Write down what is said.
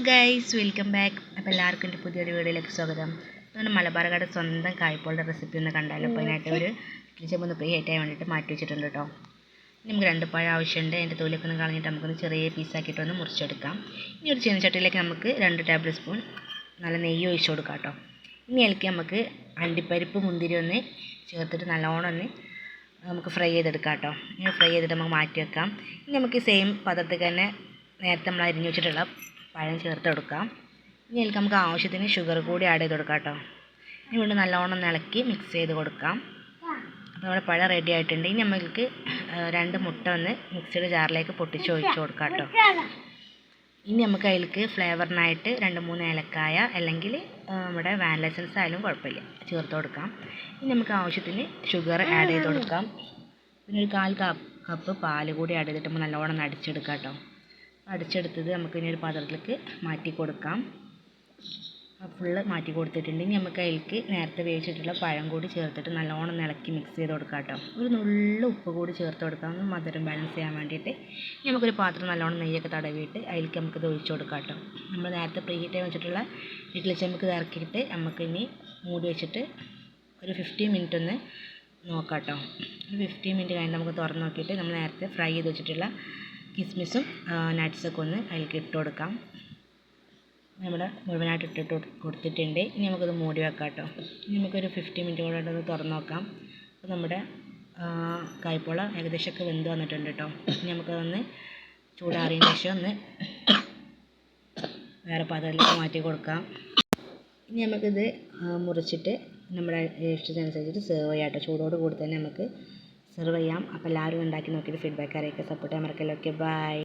Guys welcome back അപ്പോൾ എല്ലാവർക്കും എന്റെ പുതിയൊരു വീഡിയോയിലേക്ക് സ്വാഗതം. ഇതാണ് മലബാർകാട് സ്വന്തം കായ്പോളുടെ റെസിപ്പി ഒന്ന് കണ്ടാലോ? അപ്പോൾ അതിനായിട്ട് ഒരു ചെമ്പ് ഒന്ന് പ്രീ ഹീറ്റാൻ വേണ്ടിയിട്ട് മാറ്റി വെച്ചിട്ടുണ്ട് കേട്ടോ നമുക്ക് രണ്ട് പഴം ആവശ്യമുണ്ട്. അതിന്റെ തൊലിയൊക്കെ ഒന്ന് കളഞ്ഞിട്ട് നമുക്കൊന്ന് ചെറിയ പീസാക്കിയിട്ട് ഒന്ന് മുറിച്ചെടുക്കാം. ഇനി ഒരു ചീനച്ചട്ടിയിലേക്ക് നമുക്ക് രണ്ട് ടേബിൾ സ്പൂൺ നല്ല നെയ്യ് ഒഴിച്ചു കൊടുക്കാം കേട്ടോ ഇനി അതിലേക്ക് നമുക്ക് അണ്ടിപ്പരിപ്പ് മുന്തിരി ഒന്ന് ചേർത്തിട്ട് നല്ലോണം ഒന്ന് നമുക്ക് ഫ്രൈ ചെയ്തെടുക്കാം കേട്ടോ ഇങ്ങനെ ഫ്രൈ ചെയ്തിട്ട് നമുക്ക് മാറ്റി വെക്കാം. ഇനി നമുക്ക് സെയിം പദത്തിൽ തന്നെ നേരത്തെ നമ്മൾ അരിഞ്ഞു വെച്ചിട്ടുള്ള പഴം ചേർത്ത് കൊടുക്കാം. ഇനി അതിലേക്ക് നമുക്ക് ആവശ്യത്തിന് ഷുഗർ കൂടി ആഡ് ചെയ്ത് കൊടുക്കാം കേട്ടോ. ഇനി വീണ്ടും നല്ലോണം ഇളക്കി മിക്സ് ചെയ്ത് കൊടുക്കാം. അപ്പോൾ നമ്മുടെ പഴം റെഡി ആയിട്ടുണ്ട്. ഇനി നമ്മൾക്ക് രണ്ട് മുട്ട ഒന്ന് മിക്സിയുടെ ജാറിലേക്ക് പൊട്ടിച്ച് ഒഴിച്ച് കൊടുക്കാം കേട്ടോ. ഇനി നമുക്ക് അതിലേക്ക് ഫ്ലേവറിനായിട്ട് രണ്ട് മൂന്ന് ഏലക്കായ അല്ലെങ്കിൽ നമ്മുടെ വാനില എസൻസ് ആയാലും കുഴപ്പമില്ല. ചേർത്ത് കൊടുക്കാം. ഇനി നമുക്ക് ആവശ്യത്തിന് ഷുഗർ ആഡ് ചെയ്ത് കൊടുക്കാം. പിന്നെ ഒരു കാൽ കപ്പ് പാൽ കൂടി ആഡ് ചെയ്തിട്ട് നമ്മൾ നല്ലോണം അടിച്ചെടുക്കാം കേട്ടോ. അടിച്ചെടുത്തത് നമുക്ക് ഇനി ഒരു പാത്രത്തിലേക്ക് മാറ്റി കൊടുക്കാം. ഫുള്ള് മാറ്റി കൊടുത്തിട്ടുണ്ടെങ്കിൽ നമുക്ക് അതിലേക്ക് നേരത്തെ വേവിച്ചിട്ടുള്ള പഴം കൂടി ചേർത്തിട്ട് നല്ലോണം ഇളക്കി മിക്സ് ചെയ്ത് കൊടുക്കാം കേട്ടോ. ഒരു നുള്ള ഉപ്പ് കൂടി ചേർത്ത് കൊടുക്കാം. മധുരം ബാലൻസ് ചെയ്യാൻ വേണ്ടിയിട്ട്. നമുക്കൊരു പാത്രം നല്ലോണം നെയ്യൊക്കെ തടവിയിട്ട് അതിലേക്ക് നമുക്കിത് ഒഴിച്ച് കൊടുക്കാം കേട്ടോ. നമ്മൾ നേരത്തെ പ്രീ ഹീറ്റ് വെച്ചിട്ടുള്ള ഇഡ്ഡലി ചമ്മക്ക് ഇറക്കിയിട്ട് നമുക്ക് ഇനി മൂടി വെച്ചിട്ട് ഒരു ഫിഫ്റ്റീൻ മിനിറ്റ് ഒന്ന് നോക്കാം കേട്ടോ. ഒരു ഫിഫ്റ്റീൻ മിനിറ്റ് കഴിഞ്ഞ് നമുക്ക് തുറന്ന് നോക്കിയിട്ട് നമ്മൾ നേരത്തെ ഫ്രൈ ചെയ്ത് വെച്ചിട്ടുള്ള കിസ്മിസും നട്ട്സൊക്കെ ഒന്ന് അതിലേക്ക് ഇട്ട് കൊടുക്കാം. നമ്മുടെ മുഴുവനായിട്ട് ഇട്ടിട്ട് കൊടുത്തിട്ടുണ്ട്. ഇനി നമുക്കത് മൂടി വെക്കാം കേട്ടോ. ഇനി നമുക്കൊരു ഫിഫ്റ്റി മിനിറ്റ് കൂടെ ഒന്ന് തുറന്ന് നോക്കാം. അപ്പോൾ നമ്മുടെ കായ്പോള ഏകദേശമൊക്കെ വെന്ത് വന്നിട്ടുണ്ട് കേട്ടോ. ഇനി നമുക്കതൊന്ന് ചൂടാറിയതിന് ശേഷം ഒന്ന് വേറെ പാത്രത്തിലേക്ക് മാറ്റി കൊടുക്കാം. ഇനി നമുക്കിത് മുറിച്ചിട്ട് നമ്മുടെ ഇഷ്ടത്തിനനുസരിച്ചിട്ട് സെർവ് ചെയ്യാം കേട്ടോ. ചൂടോട് കൂടി തന്നെ നമുക്ക് സെർവ് ചെയ്യാം. അപ്പോൾ എല്ലാവരും ഉണ്ടാക്കി നോക്കിയിട്ട് ഫീഡ്ബാക്ക് അറിയിക്കുക സപ്പോർട്ട് ചെയ്യാൻ മറക്കല്ലോ. Okay bye